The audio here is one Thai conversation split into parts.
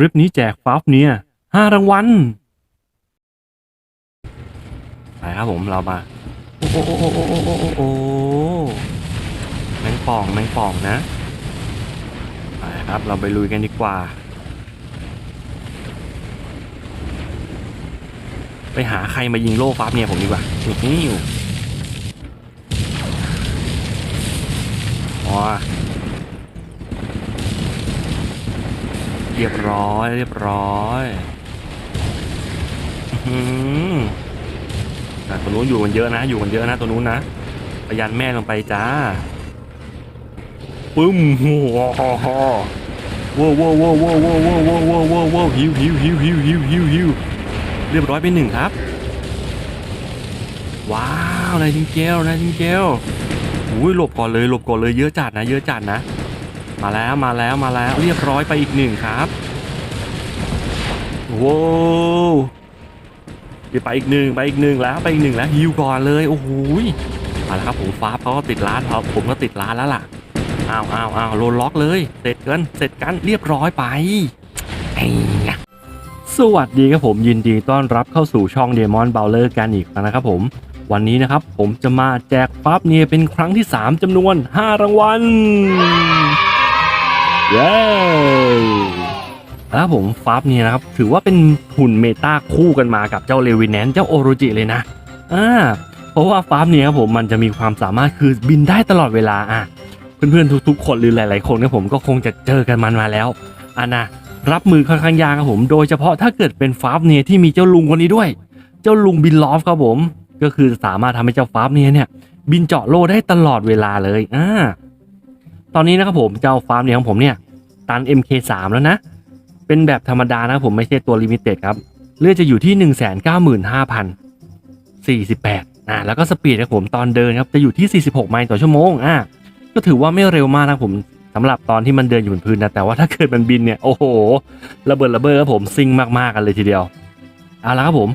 ริปนี้แจกฟับเนี่ยห้ารางวัลไปครับผมเรามา โอ้โอ้โอ้โอโอโอโอแมงป่องแมงป่องนะไปครับเราไปลุยกันดีกว่า ไปหาใครมายิงโล่ฟับเนี่ยผมดีกว่านี่อยู่อ๋อ เรียบร้อย เรียบร้อยอื้อหือแต่ตัวนู้นอยู่กันเยอะนะ อยู่กันเยอะนะตัวนู้นนะพยันแม่ลงไปจ้าปึ้มว้าวว้าวว้าวว้าวว้าวว้าวว้าวว้าวว้าวว้าวว้าวว้าวหิวหิวหิวหิวหิวหิวหิวเรียบร้อยไปหนึ่งครับ ว้าว นายจิงเกลนายจิงเกลอุ้ยหลบก่อนเลยหลบก่อนเลยเยอะจัดนะ เยอะจัดนะ มาแล้วมาแล้วมาแล้วเรียบร้อยไปอีกหนึ่งครับว้วไปอีกหนึ่งไปอีกหนึ่งแล้วไปอีกหนึ่งแล้วฮิวก่อนเลยโอ้โหยมาแล้วครับผมฟ้าเขาก็ติดร้านเขาผมก็ติดร้านแล้วล่ะอ้าวอ้าวอ้าวโลนล็อกเลยเสร็จกันเสร็จกันเรียบร้อยไปไอ้ยสวัสดีครับผมยินดีต้อนรับเข้าสู่ช่องเดมอนเบลเลอร์กันอีกครั้งนะครับผมวันนี้นะครับผมจะมาแจกฟับเนี่ยเป็นครั้งที่ 3จำนวน 5 รางวัล เย้แล้วผมฟับเนี่ยนะครับ ถือว่าเป็นหุ่นเมตาคู่กันมากับเจ้าเลวินแนนเจ้าโอโรจิเลยนะอ่าเพราะว่าฟับเนี่ยครับผมมันจะมีความสามารถคือบินได้ตลอดเวลาอะเพื่อนๆทุกๆคนหรือหลายๆคนเนี่ยผมก็คงจะเจอกันมันมาแล้วอะนะรับมือค่อนข้างยากครับผม โดยเฉพาะถ้าเกิดเป็นฟับเนี่ยที่มีเจ้าลุงคนนี้ด้วย เจ้าลุงบินลอฟครับผม ก็คือสามารถทำให้เจ้าฟับเนี่ยเนี่ยบินเจาะโลได้ตลอดเวลาเลยอ่า ตอนนี้นะครับผมเจ้าฟาร์มเนี่ยของผมเนี่ยตัน MK3 แล้วนะ เป็นแบบธรรมดานะผมไม่ใช่ตัวลิมิเต็ดครับ เลือดจะอยู่ที่ 195,048อ่าแล้วก็สปีดนะครับผมตอนเดินครับจะอยู่ที่ 46 ไมล์ต่อชั่วโมงอ่าก็ถือว่าไม่เร็วมากนะผมสำหรับตอนที่มันเดินอยู่บนพื้นนะแต่ว่าถ้าเกิดมันบินเนี่ยโอ้โหระเบิดระเบ้อครับผมซิงมากๆกันเลยทีเดียวเอาละครับผม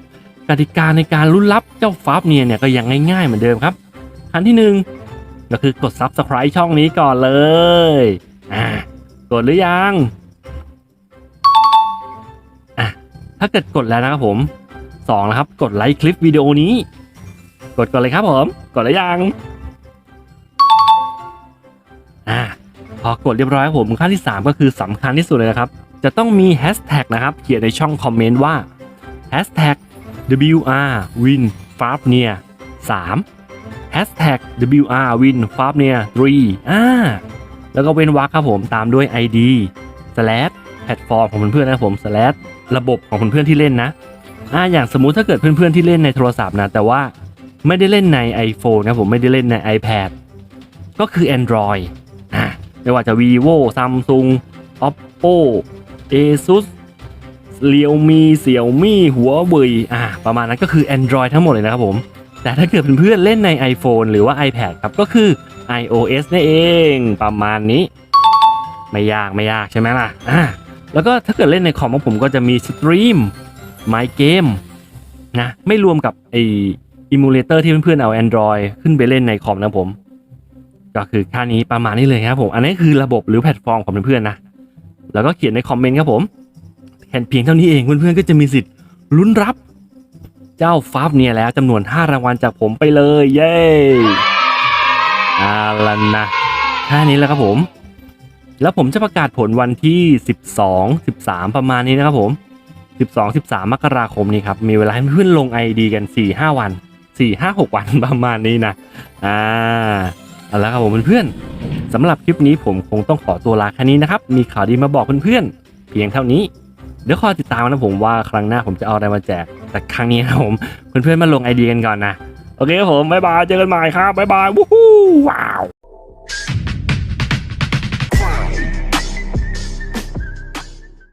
กติกาในการลุ้นรับเจ้าฟาร์มเนี่ยเนี่ยก็ยังง่ายๆเหมือนเดิมครับขั้นที่หนึ่ง ก็คือกด subscribe ช่องนี้ก่อนเลยอ่ากดหรือยังอะถ้าเกิดกดแล้วนะครับผมสองนะครับ กดไลค์คลิปวิดีโอนี้ กดก่อนเลยครับผมกดหรือยังอ่าพอกดเรียบร้อยครับผมขั้นที่ 3 ก็คือสำคัญที่สุดเลยนะครับ จะต้องมีแฮชแท็กนะครับ เขียนในช่องคอมเมนต์ว่าแฮชแท็ก WR Win f a r n e a 3 Hashtag WR Win f a r n e a 3อ่าแล้วก็เว้นวรรคครับผมตามด้วย ID slash แพลตฟอร์มของเพื่อนๆนะครับผม slash ระบบของเพื่อนๆที่เล่นนะอ่าอย่างสมมุติถ้าเกิดเพื่อนๆที่เล่นในโทรศัพท์นะ แต่ว่าไม่ได้เล่นใน iPhone นะผมไม่ได้เล่นใน iPad ก็คือ Android อ่าไม่ว่าจะ vivo Samsung oppo asus realme xiaomi หัวเว่ยอ่าประมาณนั้นก็คือ Android ทั้งหมดเลยนะครับผม แต่ถ้าเกิดเพื่อนๆเล่นใน iPhone หรือว่า iPad ครับก็คือ iOS นั่นเองประมาณนี้ ไม่ยากไม่ยากใช่ไหมล่ะอ่าแล้วก็ถ้าเกิดเล่นในคอมของผมก็จะมีสตรีม My Game นะไม่รวมกับไออิมูเลเตอร์ที่เพื่อนๆเอา Android ขึ้นไปเล่นในคอมนะผม ก็คือค่านี้ประมาณนี้เลยครับผม อันนี้คือระบบหรือแพลตฟอร์มของเพื่อนๆนะ แล้วก็เขียนในคอมเมนต์ครับผมแค่เพียงเท่านี้เองเพื่อนๆก็จะมีสิทธิ์ลุ้นรับ เจ้าฟับเนี่ยแล้วจำนวน 5 รางวัลจากผมไปเลย เย้อาละนะแค่นี้แล้วครับผม แล้วผมจะประกาศผลวันที่ 12 13 ประมาณนี้นะครับผม 12 13 มกราคมนี้ครับ มีเวลาให้เพื่อนลง ID กัน 4 5 วัน 4 5 6 วันประมาณนี้นะ อ่าเอาละครับผมเพื่อนๆสำหรับคลิปนี้ผมคงต้องขอตัวลาแค่นี้นะครับ มีข่าวดีมาบอกเพื่อนๆเพียงเท่านี้ เดี๋ยวคอยติดตามนะผมว่าครั้งหน้าผมจะเอาอะไรมาแจก แต่ครั้งนี้นะผมเพื่อนๆมาลงไอเดียกันก่อนนะ โอเคครับผม บ๊ายบาย เจอกันใหม่ครับ บ๊ายบาย วู้ฮู้ว้าว